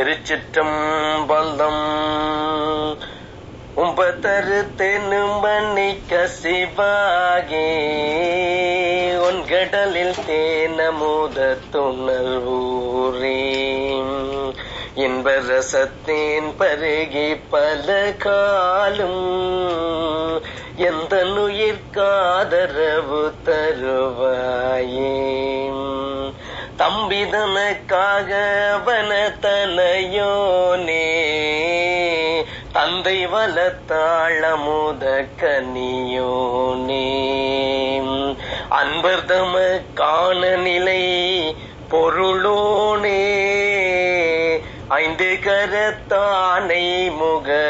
திருச்சிற்றம்பலம். உம்பதரு தெனுமணி கசிவாகி ஒன்கடலில் தேனமுத துணர்வூரே இன்பரசத்தேன் பருகி பல காலும் எந்த நுயிர்காதரவு தருவாயே தம்பிதனக்காக தந்தை கனியோனே அன்பர் தம காண நிலை பொருளோனே. ஐந்து கரத்தானை முக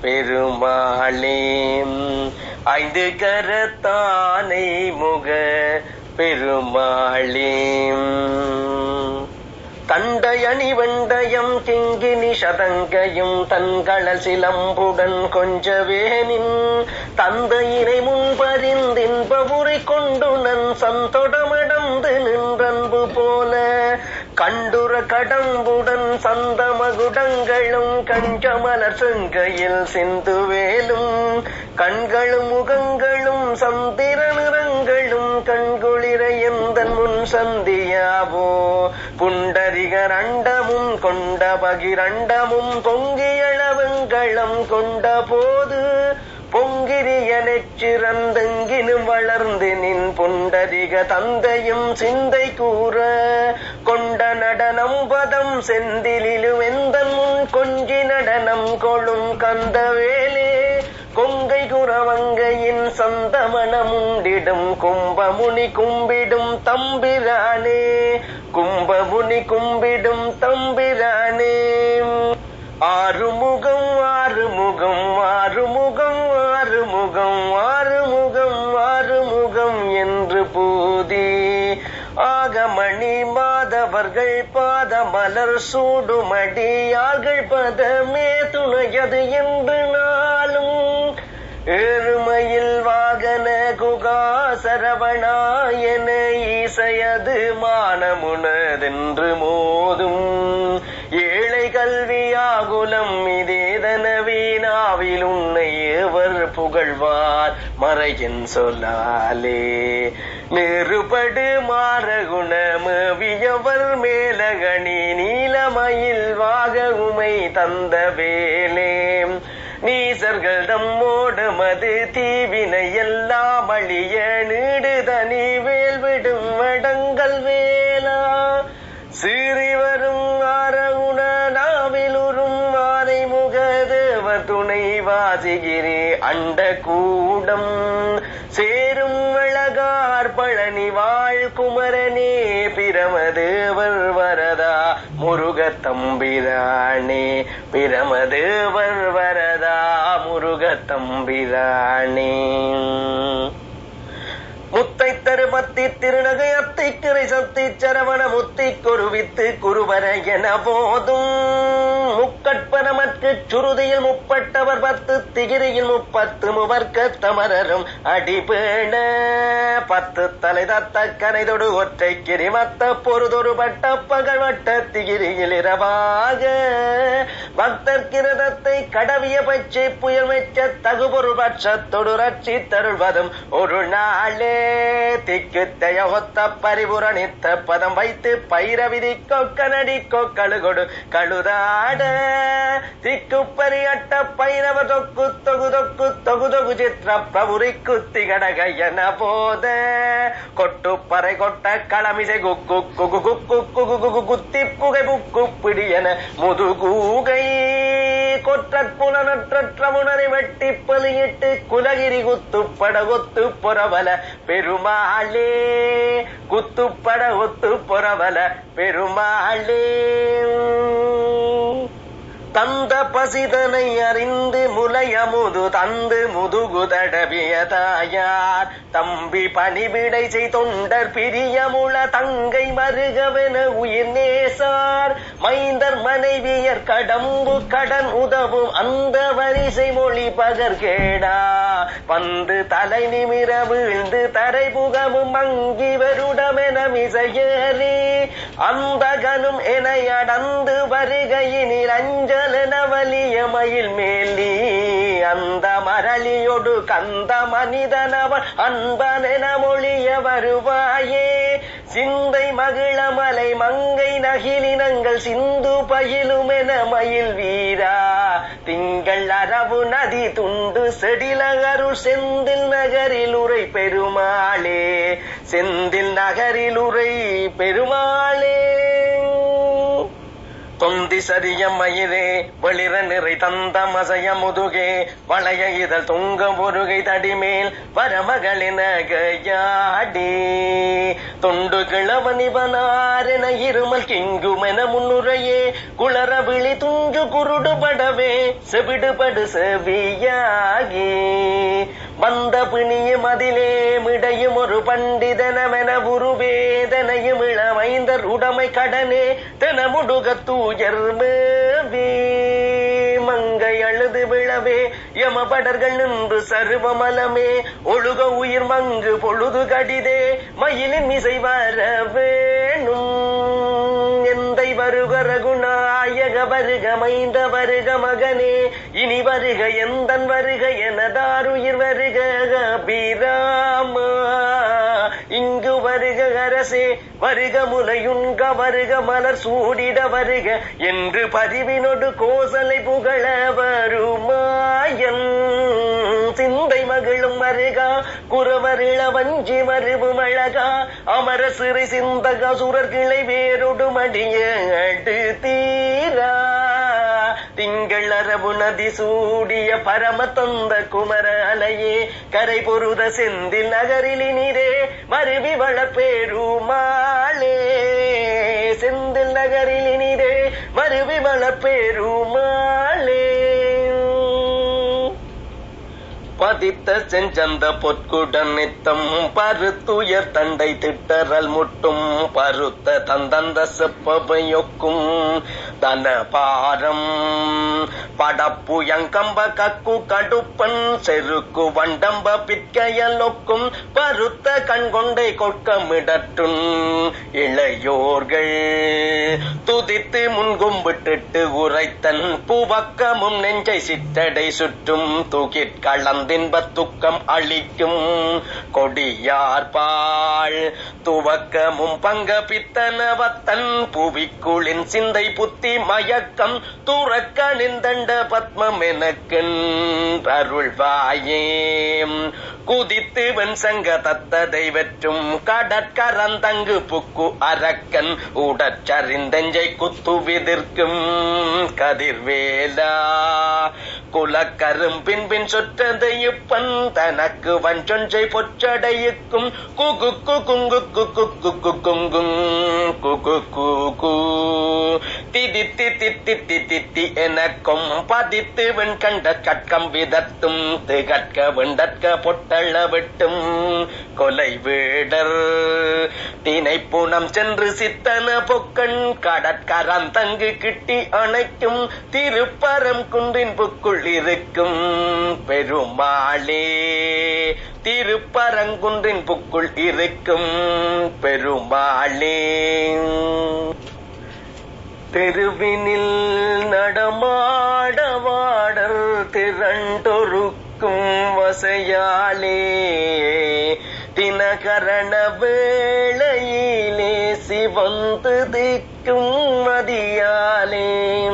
பெருமாளே. ஐந்து கரத்தானை முக பெருமாளே. தண்டையணி வெண்டயம் கிங்கினி சதங்கையும் தன்களல் சிலம்புடன் கொஞ்சவேனின் தந்தையினை முன்பறிந்தின்ப உரை கொண்டு நன் சந்தொடமடந்து நின்றன்பு போல கண்டுர கடம்புடன் சந்த மகுடங்களும் கஞ்சமலர் செங்கையில் சிந்துவேலும் கண்களும் முகங்களும் சந்திர நிறங்களும் கண்கு சந்தியாவோ? புண்டரிகரண்டமும் கொண்ட பகிரண்டமும் பொங்கியளவங்களம் கொண்ட போது பொங்கிரிய நெச்சிறந்தெங்கினும் வளர்ந்து நின் புண்டரிக தந்தையும் சிந்தை கூற கொண்ட நடனம் பதம் செந்திலும் எந்த முன் கொஞ்சி நடனம் கொழும் கந்தவேலி குறவங்கையின் சந்தமனமுண்டிடும். கும்பமுனி கும்பிடும் தம்பிரானே. கும்பமுனி கும்பிடும் தம்பிரானே. ஆறுமுகம் ஆறுமுகம் ஆறுமுகம் ஆறுமுகம் ஆறுமுகம் ஆறுமுகம் என்று பூதி. ஆகமணி மாதவர்கள் பாத மலர் சூடுமடியார்கள் பதமே துணையது என்று நான் ஏழுமையில் வாகன குகா சரவணாயன ஈசையது மானமுனதென்று மோதும். ஏழை கல்வியாகுலம் இதேதன வீணாவில் உன்னை எவர் புகழ்வார். மறையின் சொல்லாலே நெருபடு மாறகுணமவியவர் மேலகணி நீலமயில் வாக உமை தந்த வேலே. நீசர்கள் தம்மோடு மது தீவினை எல்லாம் அழிய நீடு தனி வேல் விடும் வடங்கள் வேலா. சீறி வரும் ஆரகுண நாவிலுறும் மாலை முகதேவ துணை வாசிகிறே அண்ட கூடம். சேரும் அழகார் பழனி வாழ் குமரனே பிரமதேவர் வரதா முருக தம்பிரானே பிரமதேவர் வரதா முருக தம்பிரானே தருமத்தி திருநகை அத்தை கிரை சத்தி சரவண முத்தி குருவித்து குருவர என போதும். முக்கட்பரமற்கு சுருதியில் முப்பட்டவர் பத்து திகிரியில் முப்பத்து முவர்க்க தமரரும் அடிபேண. பத்து தலை தத்த கனைதொடு ஒற்றை கிரிமத்த பொருதொரு பட்ட பகழ்வட்ட திகிரியில் இரவாக. பக்தர் கிரதத்தை கடவிய பச்சை புயல் மெச்ச தகுபொரு பட்சத்தொடு ரட்சி தருள்வதும் ஒரு நாளே திக்கு தயொத்த பரிபுரணித்த பதம் வைத்து பைரவிதி கொக்கனடி கொக்கழுகொடு கழுதாட. திக்கு பரியட்ட பைரவ தொக்கு தொகு தொக்கு தொகு தொகு சித்திர பிரபுரி குத்தி கடக என போத. கொட்டு பறை கொட்ட களமிசை குக்கு குகு குக்கு குகு குகு குத்தி புகை புக்கு பிடியன முதுகூகை. கொற்றற்புலனற்ற வெட்டி பலியிட்டு குலகிரி குத்துப்பட கொத்து பொறவல பெருமாளே. குத்துப்பட ஒத்து பொறவல பெருமாளே. தந்த பசிதனை அறிந்து முலையமுது தந்து முதுகு தடவிய தாயார். தம்பி பணிவிடை செய் தொண்டர் பிரியமுள தங்கை மருகவென உயிர் நேசார். மைந்தர் மனைவியர் கடம்பு கடன் உதவும் அந்த வரிசை மொழி பகர் கேடா வந்து தலை நிமிர வீழ்ந்து தரை புகமும் மங்கி வருடமென மிசையேறி அந்தகனும் என அடந்து வருகையினில் அஞ்சலன வலிய மயில் மேல். அந்த மரளியொடு கந்த மனிதனவன் அன்பனென மொழிய வருவாயே. சிந்தை மகிழமலை மங்கை நகிலினங்கள் சிந்து பயிலுமென மயில் வீரா. திங்கள் அரவு நதி துண்டு செடிலகருள் செந்தில் நகரில் உரை பெருமாளே. செந்தில் நகரில் உரை பெருமாளே. தொந்தி சரிய மயிரே வெளிர நிறை தந்த மசைய முதுகே வளைய இதழ் தொங்க முருகை தடிமேல் வரமகளின கையாடி தொண்டு கிழவனிவனாரென இருமல் கிங்குமென முன்னுரையே குளர விழி துஞ்சு குருடுபடவே செவிடுபடு செவியாகி. வந்த பிணியும் அதிலே மிடையும் ஒரு பண்டிதனமென உருவேதனையும் இளமைந்தர் உடமை கடனே தெனமுடுக தூயர்மவே மங்கை அழுது விழவே யமபடர்கள் நின்று சர்வமலமே. ஒழுக உயிர் மங்கு பொழுது கடிதே. மயிலின் இசை வர வேணும். வருக மைந்த வருக மகனே இனி வருக எந்தன் வருக எனதாருயிர் வருக அபிராமா இங்கு வருக அரசே வருக முலையுண்க வருக மலர் சூடிட வருக. என்று பதிவினொடு கோசலை புகழ வருமாயன். சிந்தை மகிழும் வருகா குறவர் இளவஞ்சி மருவும் அழகா. அமர சிறை சிந்தக சுரர்களை வேரொடு மடிய அடு தீரா. திங்கள் அரபு நதி சூடிய பரம தந்த குமர அலையே கரை பொருத செந்தில் நகரிலினிரே மருவி வளப்பேருமாளே செந்தில் நகரிலினிரே மருவி வளப்பேருமாளே பதித்த செஞ்சந்த பொற்குடன் நித்தம் பருத்துயர் தண்டை திட்டரல் முட்டும் பருத்த தந்தந்த செப்பவையொக்கும். தன பாரம் படப்புயங்கம்ப கக்கு கடுப்பன் செருக்கு வண்டம்ப பிற்கையலொக்கும் பருத்த கண்கொண்டை கொட்கமிடட்டுன் இளையோர்கள். துதித்து முன்கும்பிட்டு உரைத்தன் பூவக்கமும் நெஞ்சை சிற்றடை சுற்றும் தூக்கிற் துக்கம் அளிக்கும் கொடியார்பாள் துவக்கமும் பங்க பித்தனவத்தன் புவிக்குளின் சிந்தை புத்தி மயக்கம் துறக்க நிந்தண்ட பத்மம் எனக்கென் அருள்வாயே குதித்து வெண்சங்க தத்த தெய்வற்றும் கடற்கரந்தங்கு புக்கு அரக்கன். உடற்சரிந்தஞ்சை குத்து விதிர்க்கும். கதிர்வேலா. குலக்கரும் பின் சொற்றதையுப்பன் தனக்கு வஞ்சொன்றை பொற்றடையுக்கும். குகுக்கு குங்கு குக்கு குக்கு குங்கும் குகு குகு திதி தித்தி தித்தி எனக்கும். பதித்து வெண்கண்ட கட்கம் விதத்தும். திகட்க வெண்டற்க பொட்ட விட்டும் கொலை வீடர். தினைப்புணம் சென்று சித்தன பொக்கண் கடற்கரம் தங்கு கிட்டி அணைக்கும் திருப்பரம் குன்றின் புக்குள் இருக்கும். பெருமாளே திருப்பரங்குன்றின் புக்குள் இருக்கும். பெருமாளே தெருவினில் வசையாளே தினகரண வேளையிலே சிவந்து திக்கும் மதியாலே.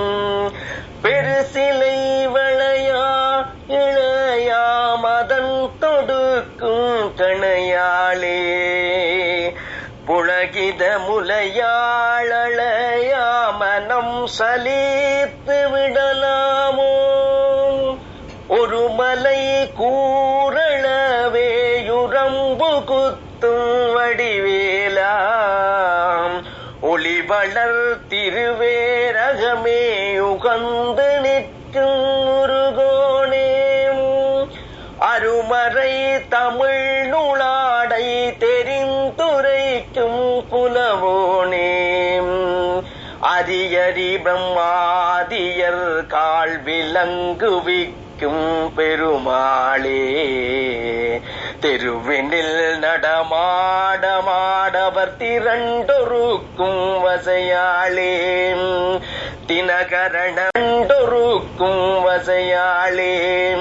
பெருசிலை வளையா இளையா மதன் தொடுக்கும் கணையாளே. புழகித முலையாளளையா மனம் சலீ வடிவேலாம் ஒளி வளர் திருவேரகமே உகந்து நிற்கும் முருகோனே. அருமறை தமிழ் நூலாடை தெரிந்துரைக்கும் புலவோனே. அரியறி பிரம்மாதியர் கால் விலங்குவிக்கும் பெருமாளே. தெருவெனில் நடமாடமாடவர் திரண்டொருக்கும் வசையாளே. தினகரணண்டொருக்கும் வசையாளே.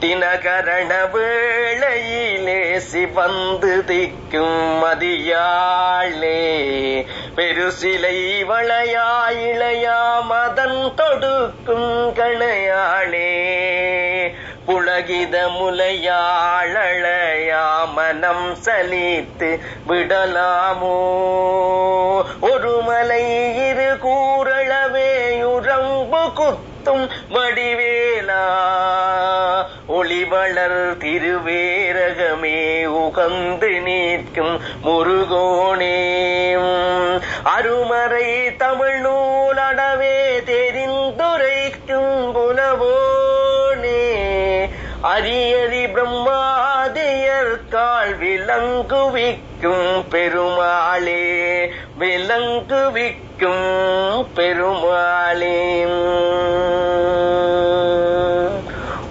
தினகரண வேளையிலே சிவந்து திக்கும் மதியாளே. பெருசிலை வளையாயிளையா மதன் தொடுக்கும் கணையாளே. புலகித முலையாழழையாமனம் சலித்து விடலாமோ? ஒரு மலை இரு கூறளவே உறம்பு குத்தும் வடிவேலா? ஒளிவளர் திருவேரகமே உகந்து நிற்கும் முருகோணே அரு அரியறி பிரம்மாதியர் கால் விலங்குவிக்கும் பெருமாளே விலங்குவிக்கும் பெருமாளே.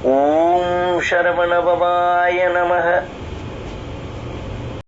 ஓம் சரவணபவாய நமக.